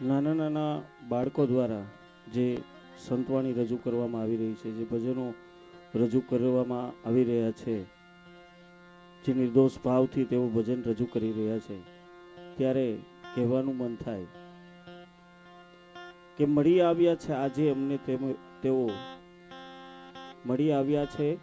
નાના નાના બાળકો દ્વારા જે સંતવાણી રજૂ કરવામાં આવી રહી છે, જે ભજનો રજૂ કરવામાં આવી રહ્યા છે, જે નિર્દોષ ભાવથી તેઓ ભજન રજૂ કરી રહ્યા છે, ત્યારે કહેવાનું મન થાય કે મળી આવ્યા છે, આજે અમને તેઓ મળી આવ્યા છે,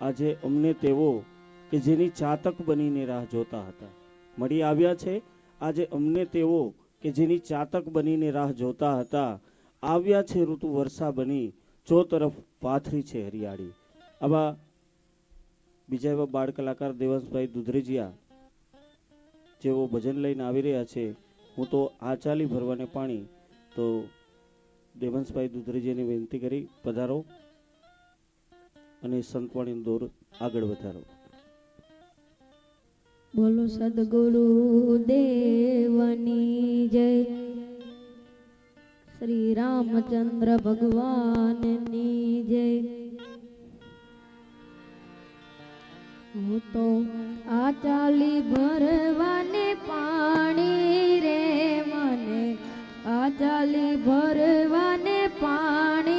આજે અમને તેઓ કે જેની ચાતક બનીને રાહ જોતા હતા. મળી આવ્યા છે, આજે અમને તેઓ કે જેની ચાતક બનીને રાહ જોતા હતા, આવ્યા છે ઋતુ વર્ષા બની, ચો તરફ પાથરી છે હરિયાળી. આવા બીજા એવા બાળ કલાકાર દેવાંશભાઈ દુધરેજિયા, જેઓ ભજન લઈને આવી રહ્યા છે, હું તો આ ચાલી ભરવાને પાણી, તો દેવાંશભાઈ દુધરેજીયાને વિનંતી કરી, પધારો અને સંતવાણી દોર આગળ વધારો. બોલો સદગુરુ દેવની જય. શ્રી રામચંદ્ર ભગવાનની જય. હું તો આ ચાલી ભરવાને પાણી રે મને. આ ચાલી ભરવાને પાણી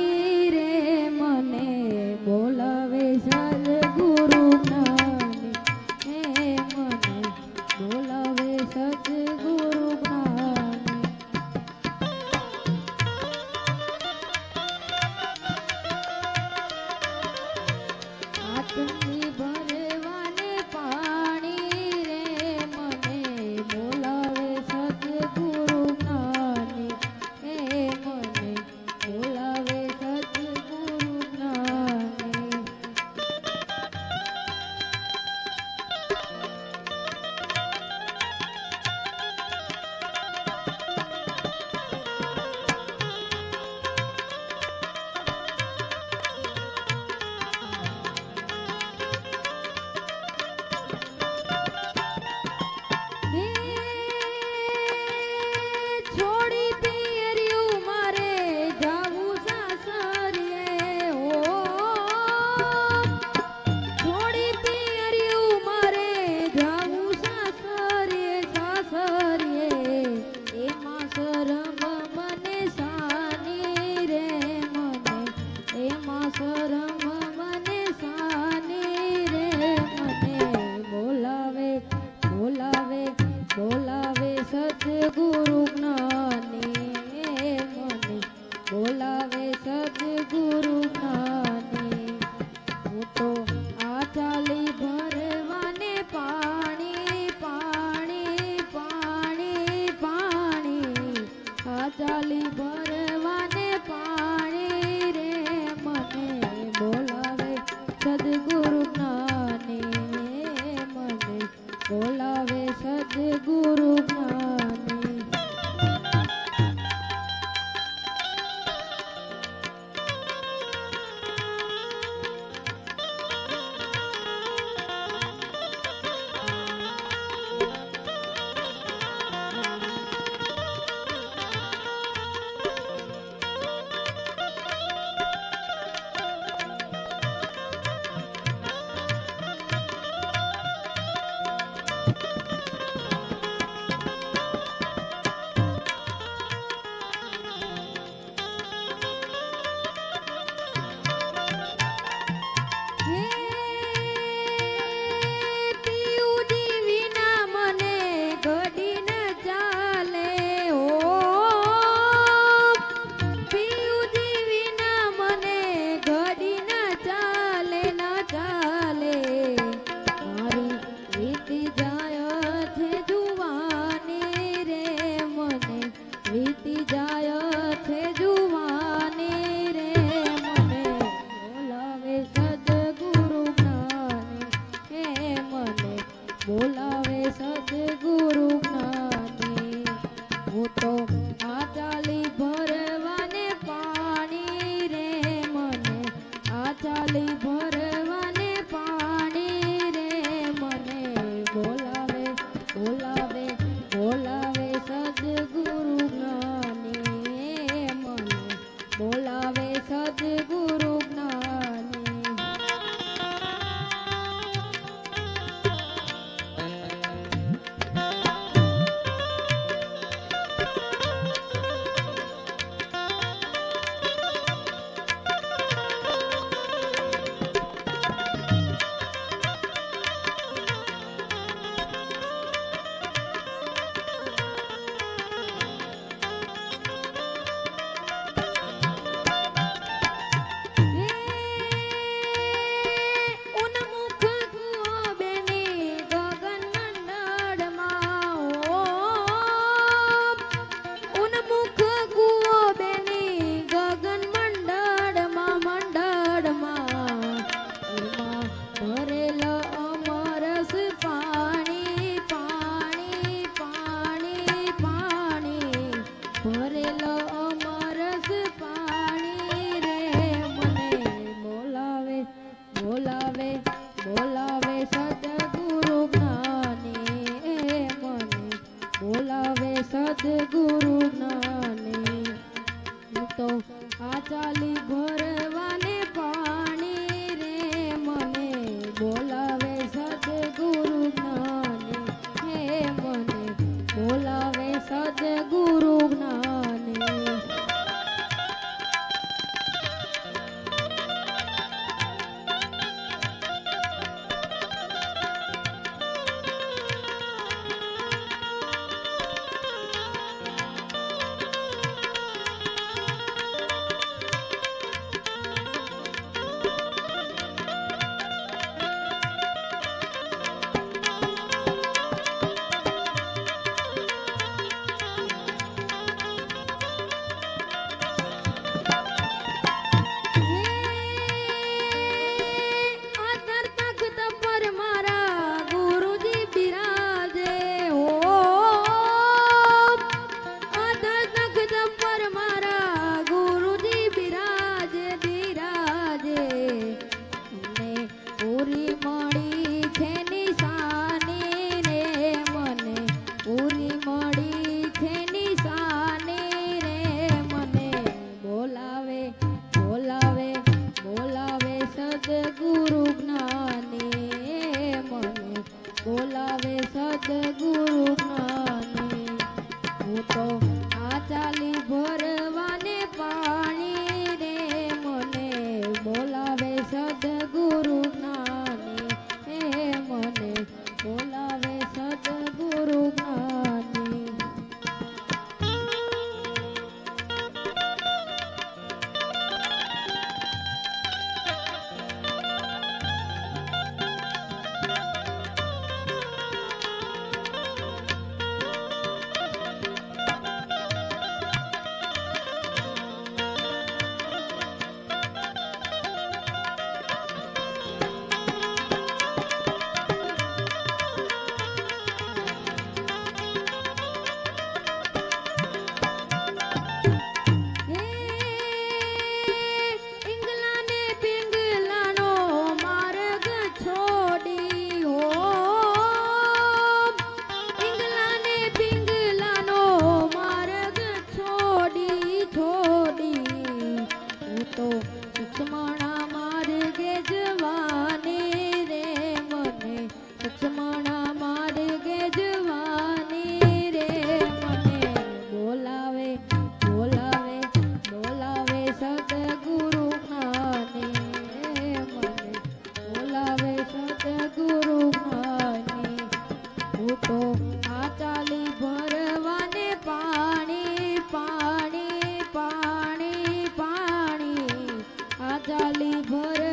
આ ચાલી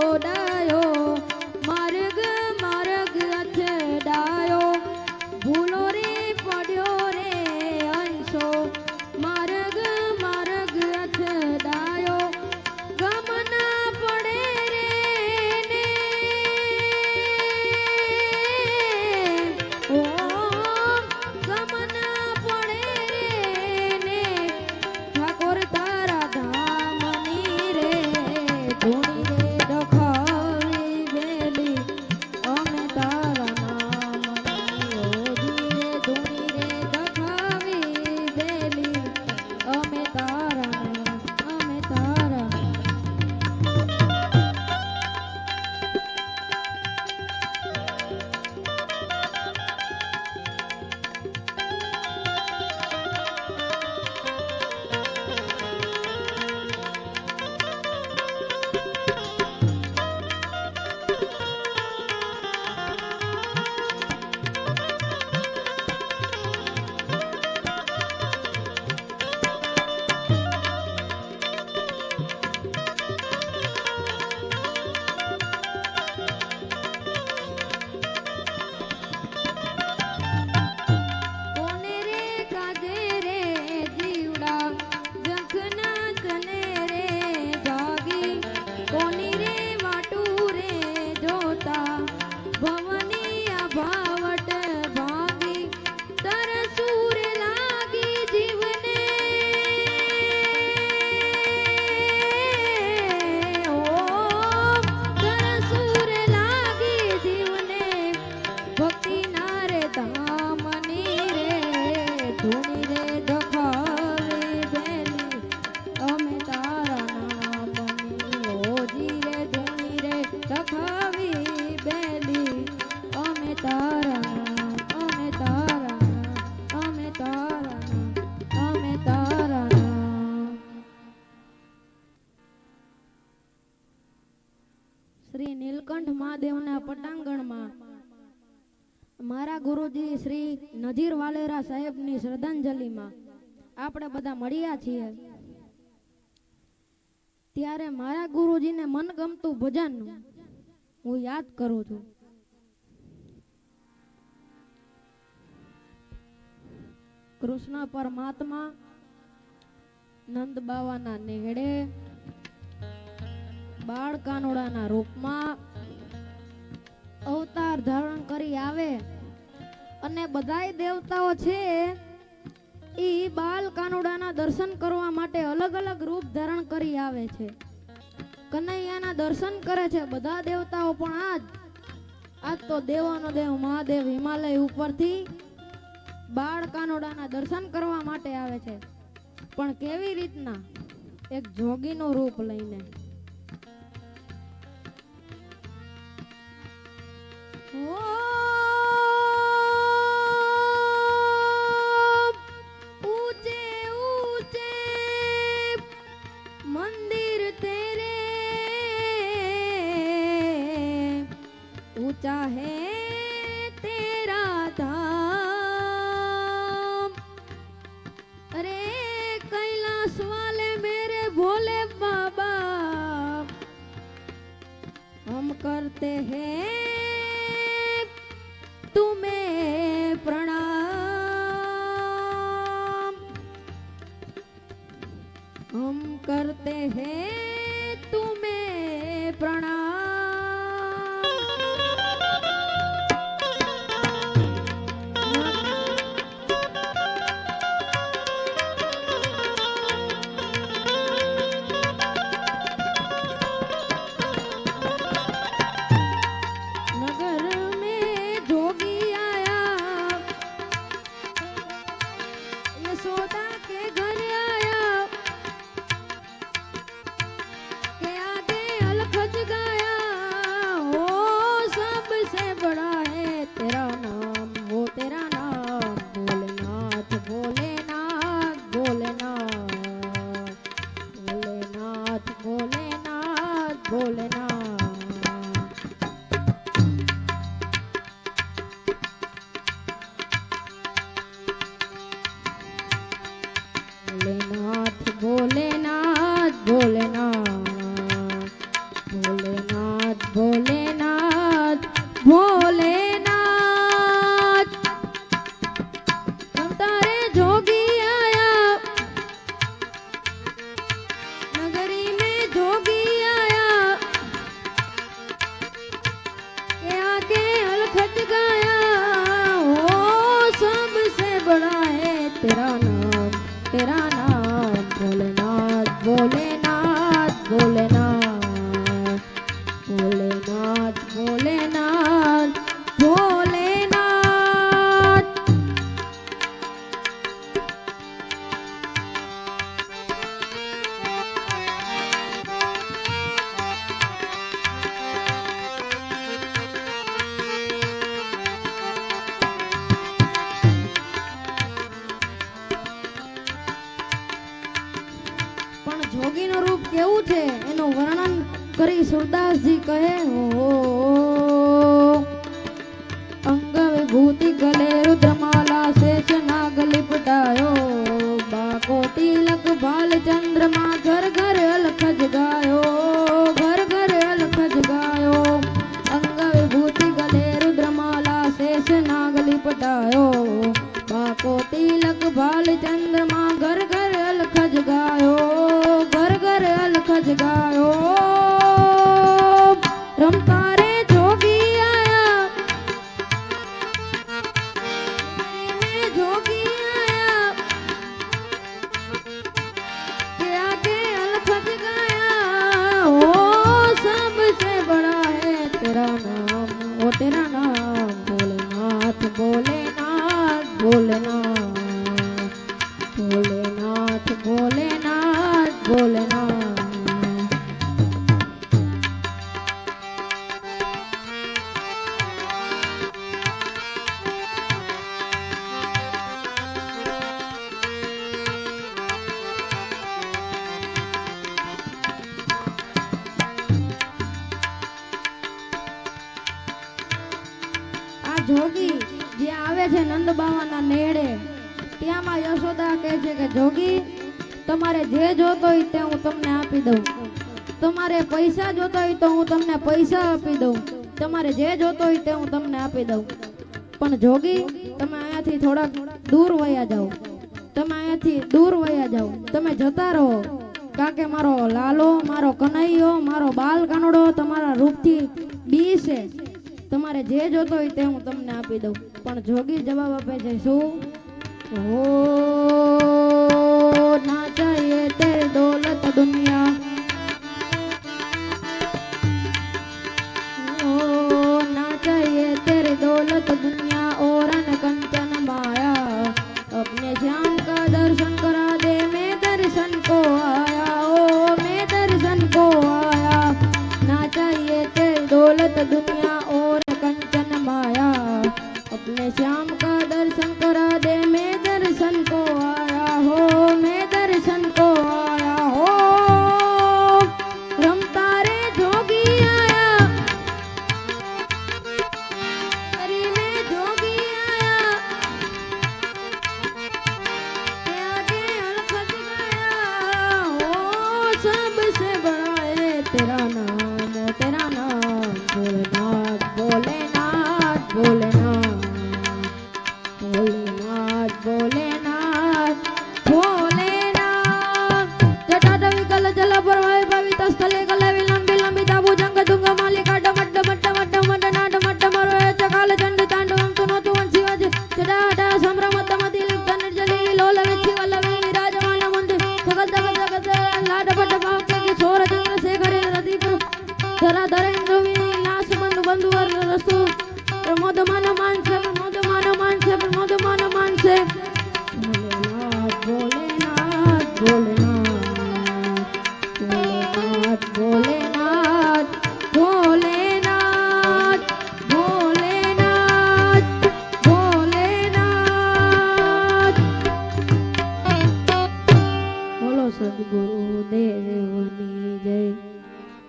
đa નજીર વાલેરા સાહેબની શ્રદ્ધાંજલિમાં આપણે બધા મળ્યા છીએ. ત્યારે મારા ગુરુજી ગુરુજીને મનગમતું ભજન હું યાદ કરું છું. કૃષ્ણ પરમાત્મા નંદ બાવાના નેહડે બાળ કાનોડાના રૂપમાં અવતાર ધારણ કરી આવે. અને બધાય દેવતાઓ છે એ બાલ કાનુડાના દર્શન કરવા માટે અલગ અલગ રૂપ ધારણ કરી આવે છે. કનૈયાના દર્શન કરે છે, બધા દેવતાઓ પણ આજ આજ તો દેવાનો દેવ મહાદેવ હિમાલય ઉપરથી બાળ કાનોડાના દર્શન કરવા માટે આવે છે. પણ કેવી રીતના? એક જોગીનું રૂપ લઈને. ઓ বললে না તમારે જે જોતો હોય તે હું તમને આપી દઉં. તમારે પૈસા જોતા હોય તો હું તમને પૈસા આપી દઉં. તમારે જે જોતો હોય તે હું તમને આપી દઉં. પણ જોગી, તમે અહીંયાથી થોડાક દૂર વયા જાઓ. તમે અહીંયાથી દૂર વયા જાઓ. તમે જતા રહો. કાકે મારો લાલો, મારો કનૈયો, મારો બાલ કાનડો તમારા રૂપથી બી છે તમારે જે જોતો હોય તે હું તમને આપી દઉં. પણ જોગી જવાબ આપે છે શું? હો ના દર્શન કરો દે મેં દર્શન કરો